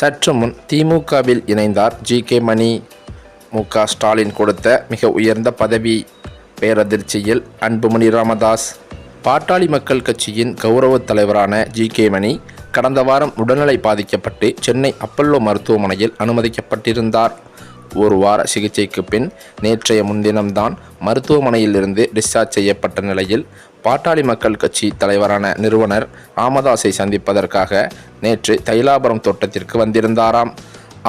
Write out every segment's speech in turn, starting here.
சற்று முன் திமுகவில் இணைந்தார் ஜி கே மணி. மு க ஸ்டாலின் கொடுத்த மிக உயர்ந்த பதவி பேரதிர்ச்சியில் அன்புமணி ராமதாஸ். பாட்டாளி மக்கள் கட்சியின் கௌரவ தலைவரான ஜி கே மணி கடந்த வாரம் உடல்நிலை பாதிக்கப்பட்டு சென்னை அப்பல்லோ மருத்துவமனையில் அனுமதிக்கப்பட்டிருந்தார். ஒரு வார சிகிச்சைக்கு பின் நேற்றைய முன்தினம்தான் மருத்துவமனையிலிருந்து டிஸ்சார்ஜ் செய்யப்பட்ட நிலையில் பாட்டாளி மக்கள் கட்சி தலைவரான நிறுவனர் ராமதாஸை சந்திப்பதற்காக நேற்று தைலாபுரம் தோட்டத்திற்கு வந்திருந்தாராம்.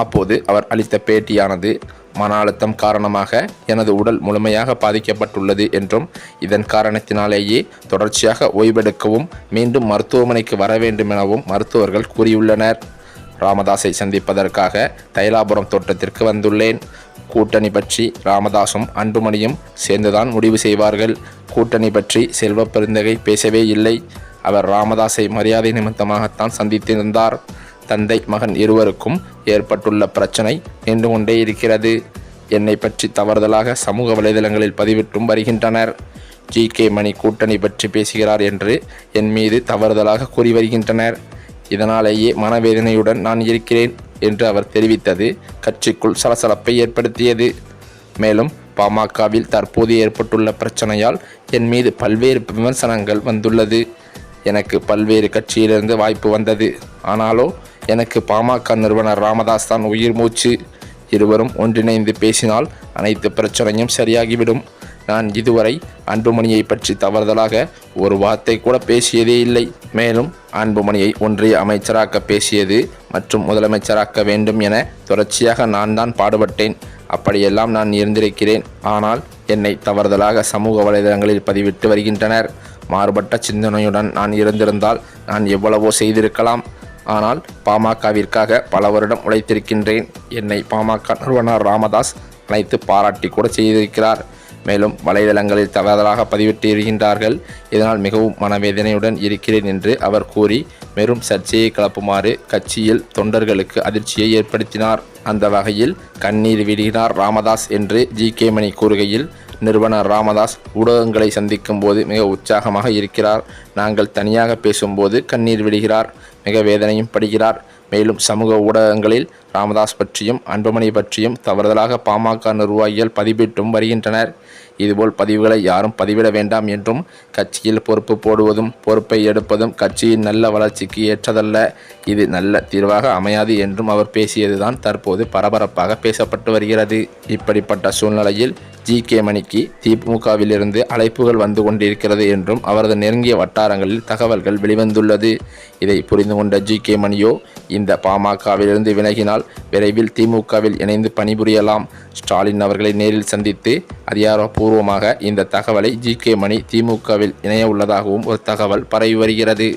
அப்போது அவர் அளித்த பேட்டியானது மன அழுத்தம் காரணமாக எனது உடல் முழுமையாக பாதிக்கப்பட்டுள்ளது என்றும் இதன் காரணத்தினாலேயே தொடர்ச்சியாக ஓய்வெடுக்கவும் மீண்டும் மருத்துவமனைக்கு வர வேண்டும் எனவும் மருத்துவர்கள் கூறியுள்ளனர். ராமதாஸை சந்திப்பதற்காக தைலாபுரம் தோட்டத்திற்கு வந்துள்ளேன். கூட்டணி பற்றி ராமதாசும் அன்புமணியும் சேர்ந்துதான் முடிவு செய்வார்கள். கூட்டணி பற்றி செல்வ பெருந்தகை பேசவே இல்லை. அவர் ராமதாஸை மரியாதை நிமித்தமாகத்தான் சந்தித்திருந்தார். தந்தை மகன் இருவருக்கும் ஏற்பட்டுள்ள பிரச்சனை நின்று கொண்டே இருக்கிறது. என்னை பற்றி தவறுதலாக சமூக வலைதளங்களில் பதிவிட்டும் வருகின்றனர். ஜி கே மணி கூட்டணி பற்றி பேசுகிறார் என்று என் மீது தவறுதலாக கூறி வருகின்றனர். இதனாலேயே மனவேதனையுடன் நான் இருக்கிறேன் என்று அவர் தெரிவித்தது. கட்சிக்குள் சலசலப்பை ஏற்படுத்தியது. மேலும் பாமகவில் தற்போது ஏற்பட்டுள்ள பிரச்சனையால் என் மீது பல்வேறு விமர்சனங்கள் வந்துள்ளது. எனக்கு பல்வேறு கட்சியிலிருந்து வாய்ப்பு வந்தது. ஆனாலோ எனக்கு பாமக நிறுவனர் ராமதாஸ் தான் உயிர் மூச்சு. இருவரும் ஒன்றிணைந்து பேசினால் அனைத்து பிரச்சனையும் சரியாகிவிடும். நான் இதுவரை அன்புமணியை பற்றி தவறுதலாக ஒரு வார்த்தை கூட பேசியதே இல்லை. மேலும் அன்புமணியை ஒன்றிய அமைச்சராக்க பேசியது மற்றும் முதலமைச்சராக்க வேண்டும் என தொடர்ச்சியாக நான் தான் பாடுபட்டேன். அப்படியெல்லாம் நான் இருந்திருக்கிறேன். ஆனால் என்னை தவறுதலாக சமூக வலைதளங்களில் பதிவிட்டு வருகின்றனர். மாறுபட்ட சிந்தனையுடன் நான் இருந்திருந்தால் நான் எவ்வளவோ செய்திருக்கலாம். ஆனால் பாமகவிற்காக பல வருடம் உழைத்திருக்கின்றேன். என்னை பாமக நிறுவனர் ராமதாஸ் அழைத்து பாராட்டி கூட செய்திருக்கிறார். மேலும் வலைதளங்களில் தவறுதலாக பதிவிட்டு இருக்கின்றார்கள். இதனால் மிகவும் மனவேதனையுடன் இருக்கிறேன் என்று அவர் கூறி மேலும் சர்ச்சையை கிளப்புமாறு கட்சியில் தொண்டர்களுக்கு அதிர்ச்சியை ஏற்படுத்தினார். அந்த வகையில் கண்ணீர் விடுகிறார் ராமதாஸ் என்று ஜி. கே. மணி கூறுகையில் நிறுவனர் ராமதாஸ் ஊடகங்களை சந்திக்கும் போது மிக உற்சாகமாக இருக்கிறார். நாங்கள் தனியாக பேசும்போது கண்ணீர் விடுகிறார் மிக வேதனையும் படுகிறார். மேலும் சமூக ஊடகங்களில் ராமதாஸ் பற்றியும் அன்புமணி பற்றியும் தவறுதலாக பாமக நிர்வாகிகள் பதிவிட்டும் வருகின்றனர். இதுபோல் பதிவுகளை யாரும் பதிவிட வேண்டாம் என்றும் கட்சியில் பொறுப்பு போடுவதும் பொறுப்பை எடுப்பதும் கட்சியின் நல்ல வளர்ச்சிக்கு ஏற்றதல்ல. இது நல்ல தீர்வாக அமையாது என்றும் அவர் பேசியதுதான் தற்போது பரபரப்பாக பேசப்பட்டு வருகிறது. இப்படிப்பட்ட சூழ்நிலையில் ஜி. கே. மணிக்கு திமுகவிலிருந்து அழைப்புகள் வந்து கொண்டிருக்கிறது என்றும் அவரது நெருங்கிய வட்டாரங்களில் தகவல்கள் வெளிவந்துள்ளது. இதை புரிந்து கொண்ட ஜி. கே. மணியோ இந்த பாமகவிலிருந்து விலகினால் விரைவில் திமுகவில் இணைந்து பணிபுரியலாம். ஸ்டாலின் அவர்களை நேரில் சந்தித்து அதிகாரப்பூர்வமாக இந்த தகவலை ஜி கே மணி திமுகவில் இணைய உள்ளதாகவும் ஒரு தகவல் பரவி வருகிறது.